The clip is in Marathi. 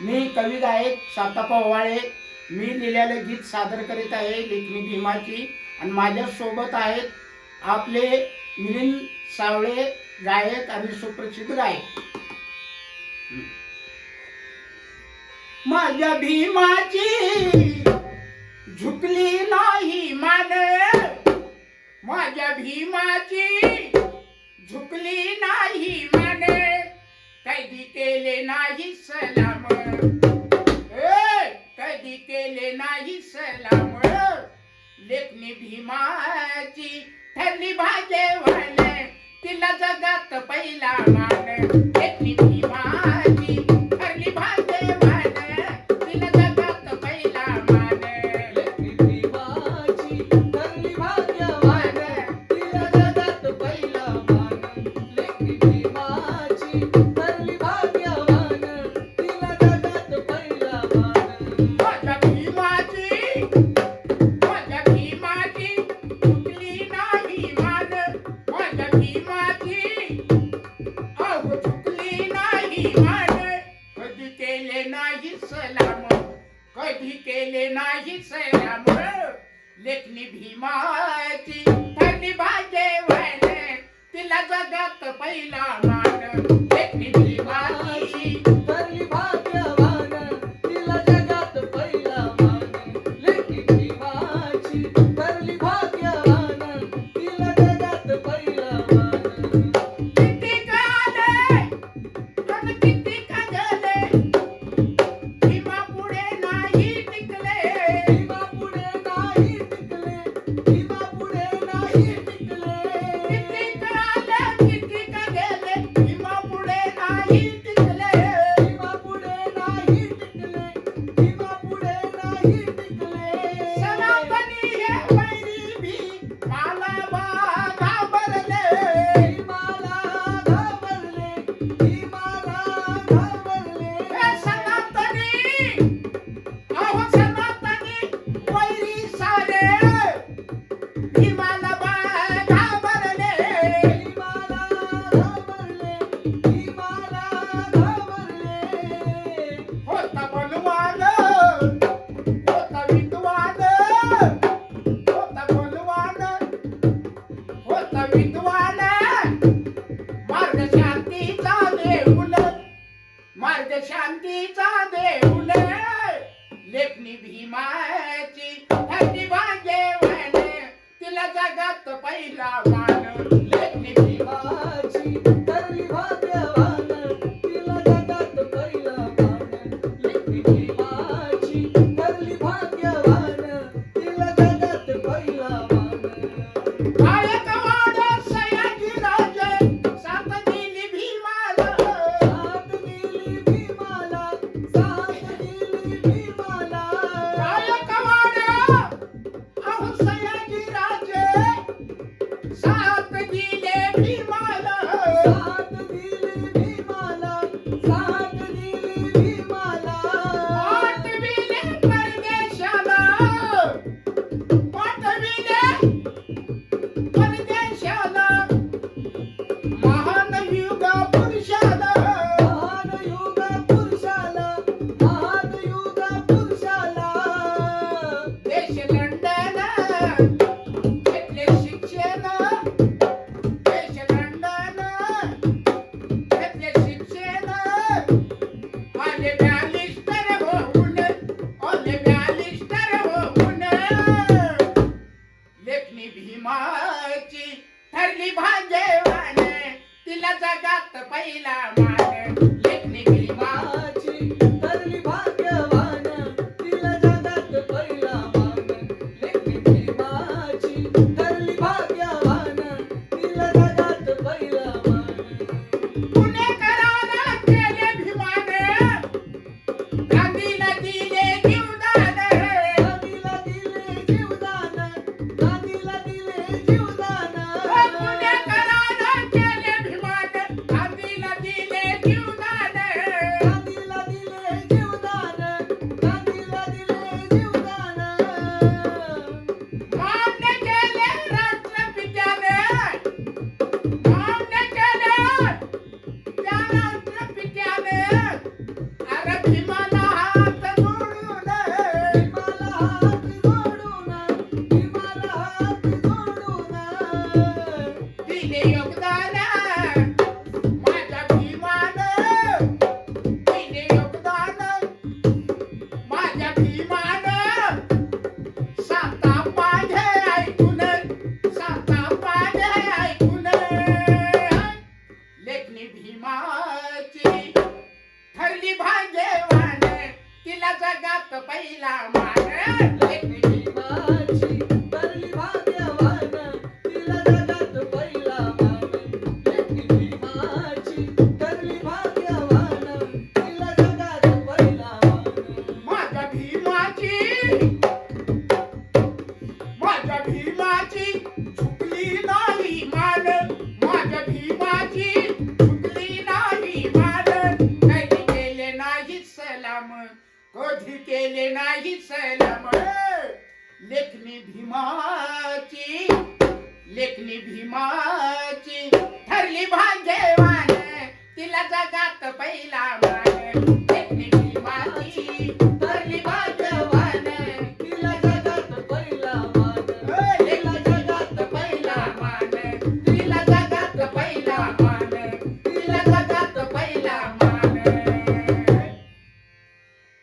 मी कविगायक सातापा ओवाळे. मी लिहिलेले गीत सादर करीत आहे लेखनी भीमाची. आणि माझ्यासोबत आहेत आपले मिलिंद सावळे गायक आणि सुप्रसिद्ध गायक. माझ्या भीमाची झुकली नाही मान माझ्या भीमाची झुकली नाही केले नाही कधी केले नाही सलाम लेखणी भीमाची ठरली भाग्यवान तिला जगात पहिला मान. लेखणी भीमा कधी केले नाही सैरामुळं लेखनी भीमाची ठरली भाजे व्हायले. तिला जगात पहिला नाटक लेखणीचा देऊन लेखणी भीमाची भागे तिला जगात पहिला मान लेखणी ठरली वाने तिला जगात पहिला मान पहिला मान लेकनी भीमाची भीमाची लेखणी भीमाची ठरली भांजेवान तिला जगात पहिला मान लेखणी भीमाची.